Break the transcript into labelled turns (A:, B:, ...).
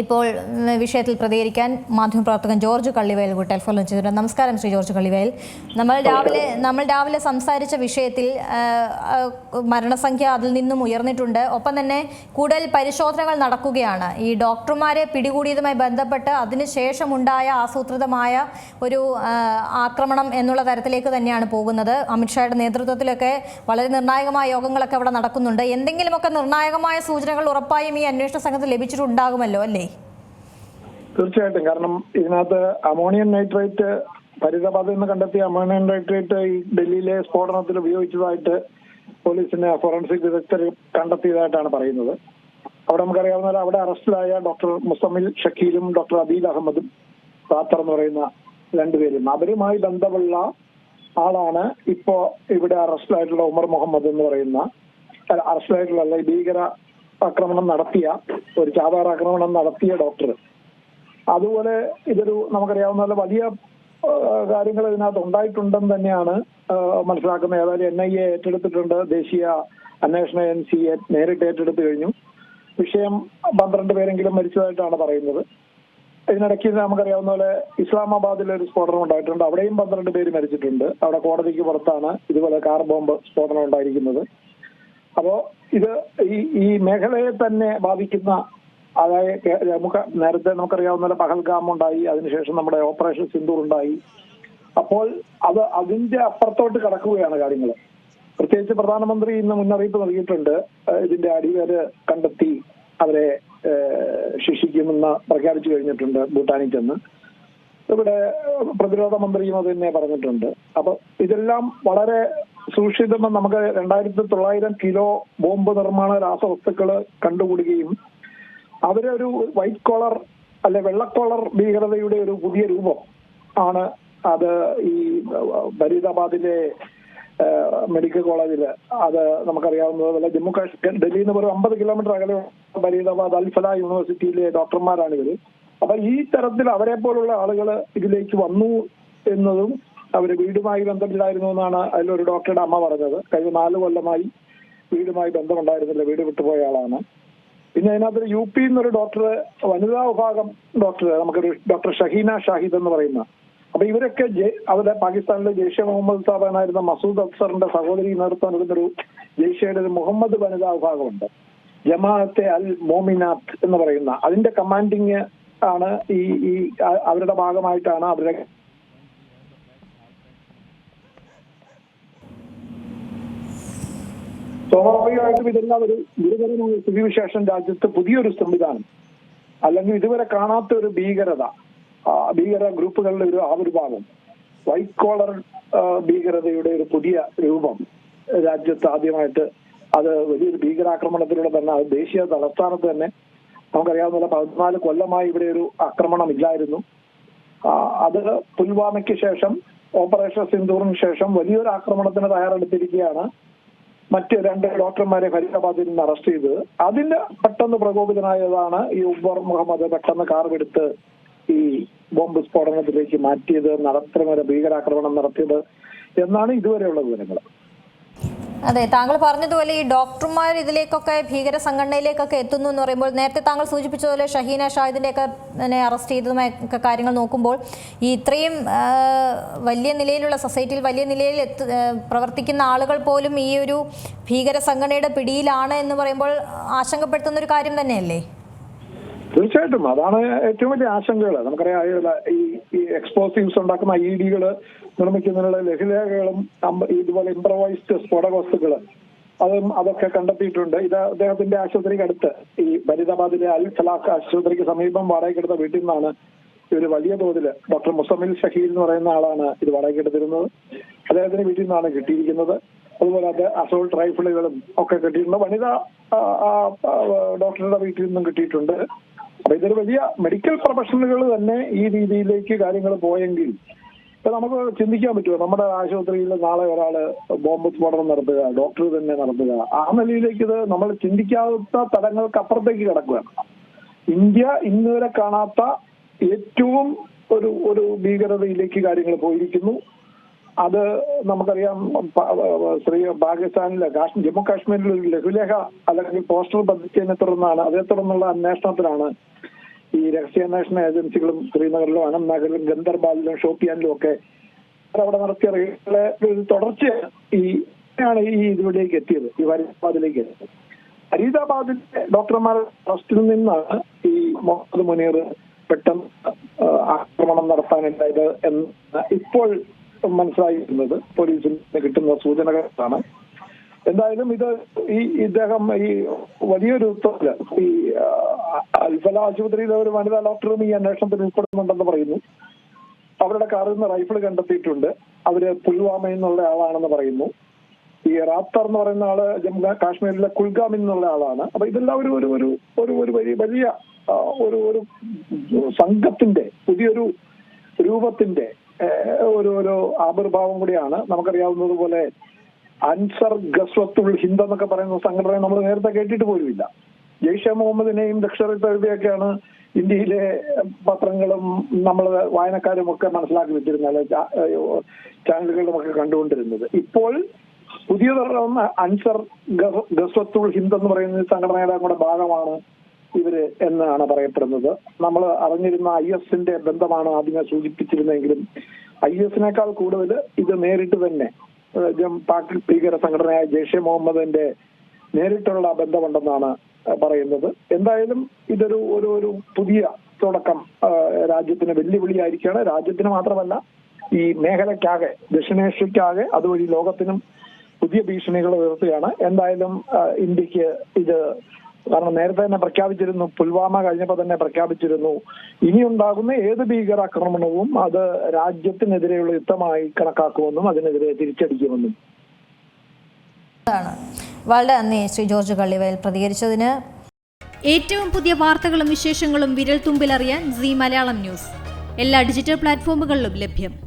A: ഇപ്പോൾ വിഷയത്തിൽ പ്രതികരിക്കാൻ മാധ്യമപ്രവർത്തകൻ ജോർജ് കള്ളിവയൽ കൂടി ടെലിഫോണിൽ ചെയ്തിട്ടുണ്ട്. നമസ്കാരം ശ്രീ ജോർജ് കള്ളിവയൽ. നമ്മൾ രാവിലെ നമ്മൾ രാവിലെ സംസാരിച്ച വിഷയത്തിൽ മരണസംഖ്യ അതിൽ നിന്നും ഉയർന്നിട്ടുണ്ട്. ഒപ്പം തന്നെ കൂടുതൽ പരിശോധനകൾ നടക്കുകയാണ്. ഈ ഡോക്ടർമാരെ പിടികൂടിയതുമായി ബന്ധപ്പെട്ട് അതിനുശേഷം ഉണ്ടായ ആസൂത്രിതമായ ഒരു ആക്രമണം എന്നുള്ള തരത്തിലേക്ക് തന്നെയാണ് പോകുന്നത്. അമിത്ഷായുടെ നേതൃത്വത്തിലൊക്കെ വളരെ നിർണായകമായ യോഗങ്ങളൊക്കെ അവിടെ നടക്കുന്നുണ്ട്. എന്തെങ്കിലുമൊക്കെ നിർണായകമായ സൂചനകൾ ഉറപ്പായും ഈ അന്വേഷണ സംഘത്തിൽ ലഭിച്ചിട്ടുണ്ടാകുമല്ലോ അല്ലേ?
B: തീർച്ചയായിട്ടും. കാരണം ഇതിനകത്ത് അമോണിയം നൈട്രേറ്റ് ഫരീദാബാദിൽ നിന്ന് കണ്ടെത്തിയ അമോണിയം നൈട്രേറ്റ് ഈ ഡൽഹിയിലെ സ്ഫോടനത്തിൽ ഉപയോഗിച്ചതായിട്ട് പോലീസിന്റെ ഫോറൻസിക് വിദഗ്ധർ കണ്ടെത്തിയതായിട്ടാണ് പറയുന്നത്. അവിടെ നമുക്കറിയാവുന്ന അവിടെ അറസ്റ്റിലായ ഡോക്ടർ മുസമിൽ ഷക്കീലും ഡോക്ടർ അബീൽ അഹമ്മദും ഖാത്തർ എന്ന് പറയുന്ന രണ്ടുപേരും അവരുമായി ബന്ധമുള്ള ആളാണ് ഇപ്പോ ഇവിടെ അറസ്റ്റിലായിട്ടുള്ള ഉമർ മുഹമ്മദ് എന്ന് പറയുന്ന അറസ്റ്റിലായിട്ടുള്ള ഭീകര ആക്രമണം നടത്തിയ ഒരു ചാതാർ ആക്രമണം നടത്തിയ ഡോക്ടർ അതുപോലെ ഇതൊരു നമുക്കറിയാവുന്ന പോലെ വലിയ കാര്യങ്ങൾ ഇതിനകത്ത് ഉണ്ടായിട്ടുണ്ടെന്ന് തന്നെയാണ് മനസ്സിലാക്കുന്നത്. ഏതായാലും എൻ ഐ എ ഏറ്റെടുത്തിട്ടുണ്ട്. ദേശീയ അന്വേഷണ ഏജൻസി നേരിട്ട് ഏറ്റെടുത്തു കഴിഞ്ഞു. വിഷയം പന്ത്രണ്ട് പേരെങ്കിലും മരിച്ചതായിട്ടാണ് പറയുന്നത്. ഇതിനിടയ്ക്ക് നമുക്കറിയാവുന്ന പോലെ ഇസ്ലാമാബാദിൽ ഒരു സ്ഫോടനം ഉണ്ടായിട്ടുണ്ട്. അവിടെയും പന്ത്രണ്ട് പേര് മരിച്ചിട്ടുണ്ട്. അവിടെ കോടതിക്ക് പുറത്താണ് ഇതുപോലെ കാർ ബോംബ് സ്ഫോടനം ഉണ്ടായിരിക്കുന്നത്. അപ്പോ ഇത് ഈ ഈ മേഖലയെ തന്നെ ബാധിക്കുന്ന അതായത് നമുക്ക് നേരത്തെ നമുക്കറിയാവുന്ന പഹൽഗാം ഉണ്ടായി അതിനുശേഷം നമ്മുടെ ഓപ്പറേഷൻ സിന്ദൂർ ഉണ്ടായി അപ്പോൾ അത് അതിന്റെ അപ്പുറത്തോട്ട് കടക്കുകയാണ് കാര്യങ്ങൾ പ്രത്യേകിച്ച് പ്രധാനമന്ത്രി ഇന്ന് മുന്നറിയിപ്പ് നൽകിയിട്ടുണ്ട്. ഇതിന്റെ അടിവേര് കണ്ടെത്തി അവരെ ശിക്ഷിക്കുമെന്ന് പ്രഖ്യാപിച്ചു കഴിഞ്ഞിട്ടുണ്ട് ഭൂട്ടാനിൽ ചെന്ന്. ഇവിടെ പ്രതിരോധ മന്ത്രിയും അത് തന്നെ പറഞ്ഞിട്ടുണ്ട്. അപ്പൊ ഇതെല്ലാം വളരെ സുരക്ഷിതമെന്ന് നമുക്ക് രണ്ടായിരത്തി തൊള്ളായിരം കിലോ ബോംബ് നിർമ്മാണ രാസവസ്തുക്കൾ കണ്ടുപിടിക്കുകയും അവരെ ഒരു വൈറ്റ് കോളർ അല്ലെ വെള്ളക്കോളർ ഭീകരതയുടെ ഒരു പുതിയ രൂപം ആണ് അത് ഈ ഫരീദാബാദിലെ മെഡിക്കൽ കോളേജിൽ അത് നമുക്കറിയാവുന്നത് പോലെ ജമ്മു കാശ്മീർ ഡൽഹിയിൽ നിന്ന് ഒരു അമ്പത് കിലോമീറ്റർ അകലെ ഫരീദാബാദ് അൽഫല യൂണിവേഴ്സിറ്റിയിലെ ഡോക്ടർമാരാണ് ഇവർ അപ്പൊ ഈ തരത്തിൽ അവരെ പോലുള്ള ആളുകൾ ഇതിലേക്ക് വന്നു എന്നതും അവർ വീടുമായി ബന്ധമില്ലായിരുന്നു എന്നാണ് അതിലൊരു ഡോക്ടറുടെ അമ്മ പറഞ്ഞത്. കഴിഞ്ഞ നാല് കൊല്ലമായി വീടുമായി ബന്ധമുണ്ടായിരുന്നില്ല വീട് വിട്ടുപോയ ആളാണ്. പിന്നെ അതിനകത്ത് യു പി എന്നൊരു ഡോക്ടർ വനിതാ വിഭാഗം ഡോക്ടർ നമുക്കൊരു ഡോക്ടർ ഷഹീന ഷാഹിദ് എന്ന് പറയുന്ന. അപ്പൊ ഇവരൊക്കെ അവിടെ പാകിസ്ഥാനിലെ ജെയ്ഷെ മുഹമ്മദ് സാബാനായിരുന്ന മസൂദ് അഫ്സറിന്റെ സഹോദരി നേതൃത്വം നൽകുന്നൊരു ജെയ്ഷയുടെ ഒരു മുഹമ്മദ് വനിതാ വിഭാഗമുണ്ട്. ജമാഅത്തെ അൽ മോമിനാത്ത് എന്ന് പറയുന്ന. അതിന്റെ കമാൻഡിങ് ആണ് ഈ ഈ അവരുടെ ഭാഗമായിട്ടാണ് അവരുടെ സ്വാഭാവികമായിട്ടും ഇതെല്ലാം ഒരു ഗുരുതരമായ സ്ഥിതിവിശേഷം രാജ്യത്ത് പുതിയൊരു സംവിധാനം. അല്ലെങ്കിൽ ഇതുവരെ കാണാത്ത ഒരു ഭീകരത ഭീകര ഗ്രൂപ്പുകളുടെ ഒരു ആവിർഭാവം വൈറ്റ് കോളർ ഭീകരതയുടെ ഒരു പുതിയ രൂപം രാജ്യത്ത് ആദ്യമായിട്ട് അത് വലിയൊരു ഭീകരാക്രമണത്തിലൂടെ തന്നെ ദേശീയ തലസ്ഥാനത്ത് തന്നെ നമുക്കറിയാവുന്ന പതിനാല് കൊല്ലമായി ഇവിടെ ഒരു ആക്രമണം ഇല്ലായിരുന്നു. അത് പുൽവാമയ്ക്ക് ശേഷം ഓപ്പറേഷൻ സിന്ദൂറിന് ശേഷം വലിയൊരു ആക്രമണത്തിന് തയ്യാറെടുത്തിരിക്കുകയാണ്. മറ്റ് രണ്ട് ഡോക്ടർമാരെ ഫരീദാബാദിൽ നിന്ന് അറസ്റ്റ് ചെയ്തത് അതിന് പെട്ടെന്ന് പ്രകോപിതനായതാണ് ഈ ഉബർ മുഹമ്മദ് പെട്ടെന്ന് കാർ എടുത്ത് ഈ ബോംബ് സ്ഫോടനത്തിലേക്ക് മാറ്റിയത് നടത്തമൊരു ഭീകരാക്രമണം നടത്തിയത് എന്നാണ് ഇതുവരെയുള്ള വിവരങ്ങൾ.
A: അതെ താങ്കൾ പറഞ്ഞതുപോലെ ഈ ഡോക്ടർമാർ ഇതിലേക്കൊക്കെ ഭീകര സംഘടനയിലേക്കൊക്കെ എത്തുന്നു എന്ന് പറയുമ്പോൾ നേരത്തെ താങ്കൾ സൂചിപ്പിച്ചതുപോലെ ഷഹീന ഷാഹിദിന്റെയൊക്കെ അറസ്റ്റ് ചെയ്തതുമായ കാര്യങ്ങൾ നോക്കുമ്പോൾ ഈ ഇത്രയും വലിയ നിലയിലുള്ള സൊസൈറ്റിയിൽ വലിയ നിലയിൽ പ്രവർത്തിക്കുന്ന ആളുകൾ പോലും ഈ ഒരു ഭീകര സംഘടനയുടെ പിടിയിലാണ് എന്ന് പറയുമ്പോൾ ആശങ്കപ്പെടുത്തുന്ന ഒരു കാര്യം തന്നെയല്ലേ?
B: തീർച്ചയായിട്ടും. അതാണ് ഏറ്റവും വലിയ ആശങ്കകൾ. നമുക്കറിയാം ഈ എക്സ്പ്ലോസീവ്സ് ഉണ്ടാക്കുന്ന ഐ ഡികൾ നിർമ്മിക്കുന്നതിനുള്ള ലഘുലേഖകളും ഇതുപോലെ ഇംപ്രവൈസ്ഡ് സ്ഫോടക വസ്തുക്കൾ അതും അതൊക്കെ കണ്ടെത്തിയിട്ടുണ്ട്. ഇത് അദ്ദേഹത്തിന്റെ ആശുപത്രിക്ക് അടുത്ത്. ഈ ഫരീദാബാദിലെ അൽ ഫലാഖ് ആശുപത്രിക്ക് സമീപം വാടകയ്ക്കെടുത്ത വീട്ടിൽ നിന്നാണ് ഒരു വലിയ തോതിൽ ഡോക്ടർ മുസമിൽ ഷഹീൽ എന്ന് പറയുന്ന ആളാണ് ഇത് വാടകയ്ക്കെടുത്തിരുന്നത്. അദ്ദേഹത്തിന്റെ വീട്ടിൽ നിന്നാണ് കിട്ടിയിരിക്കുന്നത്. അതുപോലെ അത് അസോൾട്ട് റൈഫിളുകളും ഒക്കെ കിട്ടിയിട്ടുണ്ട്. വനിതാ ഡോക്ടറുടെ വീട്ടിൽ നിന്നും കിട്ടിയിട്ടുണ്ട്. അപ്പൊ ഇതൊരു വലിയ മെഡിക്കൽ പ്രൊഫഷണലുകൾ തന്നെ ഈ രീതിയിലേക്ക് കാര്യങ്ങൾ പോയെങ്കിൽ ഇപ്പൊ നമുക്ക് ചിന്തിക്കാൻ പറ്റുമോ? നമ്മുടെ ആശുപത്രിയിൽ നാളെ ഒരാൾ ബോംബ് സ്ഫോടനം നടത്തുക ഡോക്ടർ തന്നെ നടത്തുക. ആ നിലയിലേക്ക് ഇത് നമ്മൾ ചിന്തിക്കാത്ത തലങ്ങൾക്ക് അപ്പുറത്തേക്ക് കിടക്കുകയാണ്. ഇന്ത്യ ഇന്നുവരെ കാണാത്ത ഏറ്റവും ഒരു ഒരു ഭീകരതയിലേക്ക് കാര്യങ്ങൾ പോയിരിക്കുന്നു. അത് നമുക്കറിയാം ശ്രീ പാകിസ്ഥാനിലെ ജമ്മു കാശ്മീരിൽ ഒരു ലഘുലേഖ അല്ലെങ്കിൽ പോസ്റ്റർ പതിച്ചതിനെ തുടർന്നാണ് അതേ തുടർന്നുള്ള അന്വേഷണത്തിലാണ് ഈ രഹസ്യാന്വേഷണ ഏജൻസികളും ശ്രീനഗറിലും അനന്ത്നാഗറിലും ഗന്ദർബാലിലും ഷോപ്പിയാനിലും ഒക്കെ അവിടെ നടത്തിയ തുടർച്ചയാണ് ഈ ആണ് ഈ ഇതിലേക്ക് എത്തിയത് ഈ ഫരീദാബാദിലേക്ക് എത്തിയത്. ഫരീദാബാദിലെ ഡോക്ടർമാർ ട്രസ്റ്റിൽ നിന്നാണ് ഈ മുഹമ്മദ് മുനീർ പെട്ടെന്ന് ആക്രമണം നടത്താനുണ്ടായത് എന്ന് ഇപ്പോൾ മനസ്സിലായിരുന്നത് പോലീസിന് കിട്ടുന്ന സൂചനകളാണ്. എന്തായാലും ഇത് ഈ ഇദ്ദേഹം ഈ വലിയൊരു തൊഴിൽ ഈ അൽഫല ആശുപത്രിയിലെ ഒരു വനിതാ ഡോക്ടറും ഈ അന്വേഷണത്തിൽ ഉൾപ്പെടുന്നുണ്ടെന്ന് പറയുന്നു. അവരുടെ കാറിൽ നിന്ന് റൈഫിൾ കണ്ടെത്തിയിട്ടുണ്ട്. അവർ പുൽവാമയിൽ നിന്നുള്ള ആളാണെന്ന് പറയുന്നു. ഈ റാത്തർ എന്ന് പറയുന്ന ആൾ ജമ്മു കാശ്മീരിലെ കുൽഗാമിൽ നിന്നുള്ള ആളാണ്. അപ്പൊ ഇതെല്ലാം ഒരു ഒരു ഒരു ഒരു ഒരു വലിയ വലിയ ഒരു ഒരു സംഘത്തിന്റെ പുതിയൊരു രൂപത്തിന്റെ ഒരു ആവിർഭാവം കൂടിയാണ്. നമുക്കറിയാവുന്നത് പോലെ അൻസർ ഗസ്വത്തുൾ ഹിന്ദ് എന്നൊക്കെ പറയുന്ന സംഘടനയെ നമ്മൾ നേരത്തെ കേട്ടിട്ട് പോലുമില്ല. ജെയ്ഷെ മുഹമ്മദിനെയും ലക്ഷർ തഴുതിയൊക്കെയാണ് ഇന്ത്യയിലെ പത്രങ്ങളും നമ്മൾ വായനക്കാരും ഒക്കെ മനസ്സിലാക്കി വെച്ചിരുന്നത് ചാനലുകളിലും ഒക്കെ കണ്ടുകൊണ്ടിരുന്നത്. ഇപ്പോൾ പുതിയ അൻസർ ഗസ്വത്തുൾ ഹിന്ദ് എന്ന് പറയുന്ന സംഘടനയുടെ കൂടെ ഭാഗമാണ് ഇവർ എന്നാണ് പറയപ്പെടുന്നത്. നമ്മൾ അറിഞ്ഞിരുന്ന ഐ എസിന്റെ ബന്ധമാണ് ആദ്യമേ സൂചിപ്പിച്ചിരുന്നെങ്കിലും ഐ എസിനേക്കാൾ കൂടുതൽ ഇത് നേരിട്ട് തന്നെ പാക് ഭീകര സംഘടനയായ ജെയ്ഷെ മുഹമ്മദിന്റെ നേരിട്ടുള്ള ബന്ധമുണ്ടെന്നാണ് പറയുന്നത്. എന്തായാലും ഇതൊരു ഒരു ഒരു പുതിയ തുടക്കം രാജ്യത്തിന് വെല്ലുവിളിയായിരിക്കുകയാണ്. രാജ്യത്തിന് മാത്രമല്ല ഈ മേഖലയ്ക്കാകെ ദക്ഷിണേഷ്യക്കാകെ അതുവഴി ലോകത്തിനും പുതിയ ഭീഷണികൾ ഉയർത്തുകയാണ്. എന്തായാലും ഇന്ത്യയ്ക്ക് ഇത് കാരണം നേരത്തെ തന്നെ പ്രഖ്യാപിച്ചിരുന്നു പുൽവാമ കഴിഞ്ഞപ്പോൾ തന്നെ പ്രഖ്യാപിച്ചിരുന്നു. ഇനി ഉണ്ടാകുന്ന ഏത് ഭീകരാക്രമണവും അത് രാജ്യത്തിനെതിരെയുള്ള യുദ്ധമായി കണക്കാക്കുമെന്നും അതിനെതിരെ തിരിച്ചടിക്കുമെന്നും.
A: വളരെ നന്ദി ശ്രീ ജോർജ് കള്ളിവയൽ പ്രതികരിച്ചതിന്.
C: ഏറ്റവും പുതിയ വാർത്തകളും വിശേഷങ്ങളും വിരൽ തുമ്പിലറിയാൻ സി മലയാളം ന്യൂസ്. എല്ലാ ഡിജിറ്റൽ പ്ലാറ്റ്ഫോമുകളിലും ലഭ്യം.